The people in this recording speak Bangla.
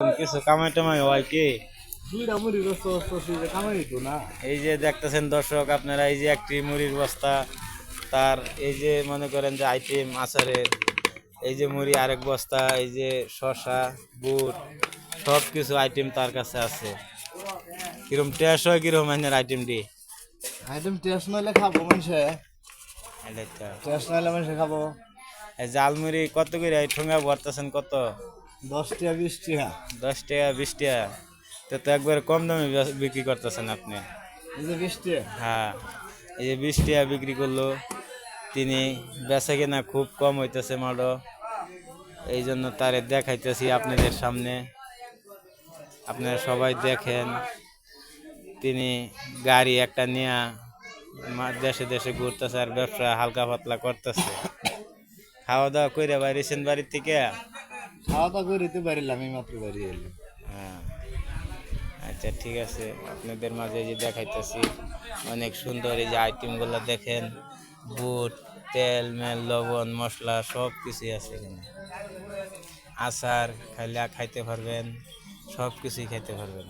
কিছু কামাই টামাই হয় কি? এই যে দেখতেছেন দর্শক আপনারা এই যে একটি মুড়ির বস্তা তার এই যে মনে করেন যে আইটেম আচারের এই যে মুড়ি আরেক বস্তা এই যে শশা বুট সব কিছু আইটেম তার কাছে আছে। কিরম টেস্ট হয় কিরম এনের আইটেম দি আইটেম টেস্ট নইলে খাব মানুষে। টেস্ট নইলে মানুষে খাব। এই জালমুড়ি কত করে এই ঠোঙা ভরতেছেন কত? দশ টাকা বিশ টাকা। দশ টাকা বিশ টাকা। তো তো একবার কম দামে বিক্রি করতেছেন আপনি? বিশ টাকা। হ্যাঁ এই যে বিশ টাকা বিক্রি করল। তিনি বেচা কিনা খুব কম হইতেছে মাডো এই জন্য তারে দেখাইতেছি আপনাদের সামনে। আপনারা সবাই দেখেন। তিনি গাড়ি একটা নিয়ে দেশে দেশে ঘুরতেছে আর ব্যবসা হালকা পাতলা করতেছে। খাওয়া দাওয়া করে বাইরেছেন বাড়ির থেকে? খাওয়া দাওয়া করিতে পারিলাম, এই মাত্র বাড়ি এলাম। হ্যাঁ। আচ্ছা ঠিক আছে। আপনাদের মাঝে যে দেখাইতেছি, অনেক সুন্দর এই যে আইটেমগুলো দেখেন। বুট, তেল, মেল, লবণ, মশলা সব কিছুই আছে এখানে। আচার খাইলে খাইতে পারবেন সব কিছুই খাইতে পারবেন।